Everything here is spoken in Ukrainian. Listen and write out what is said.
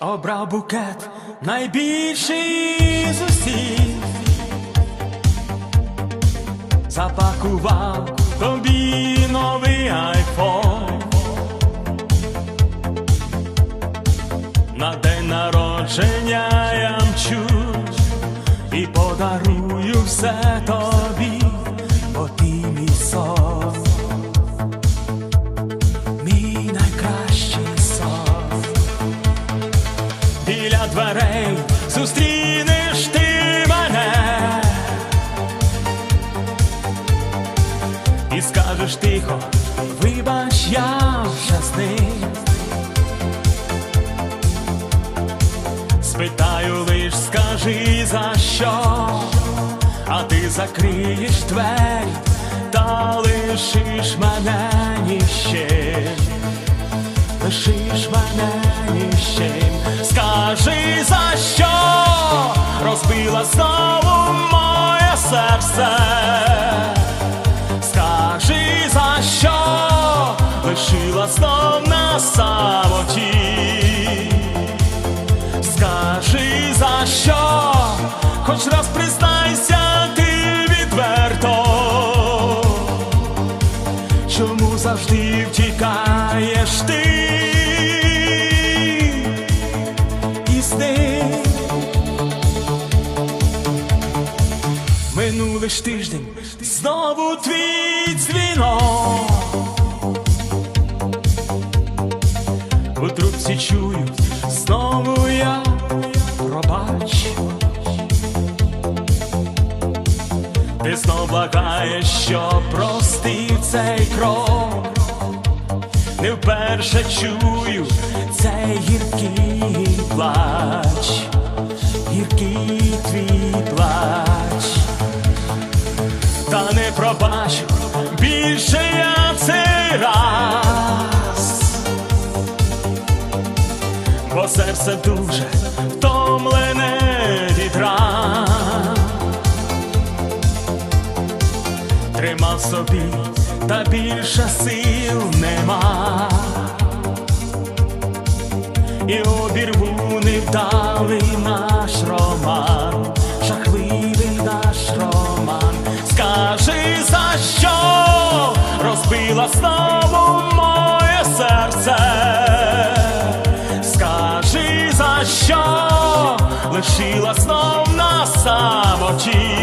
Обрав букет найбільший з усіх, запакував тобі новий айфон. На день народження я мчу і подарую все тобі, бо ти мій сон, зустрінеш ти мене і скажеш тихо, вибач, я щасний. Спитаю лиш, скажи за що, а ти закриєш двері та лишиш мене ні. Лишиш мене знову моє серце. Скажи за що лишила знов на самоті. Скажи за що, хоч раз признайся ти відверто, чому завжди втікаєш ти Минулий тиждень знову твій дзвінок. У трубці чую, знову я пробач. Ти знов благаєш, що простив цей крок. Не вперше чую цей гіркий плач, гіркий твій плач, не пробачу більше я цей раз бо серце дуже втомлене від ран. Тримав собі, та більше сил нема. І обірву невдалий наш роман, Скажи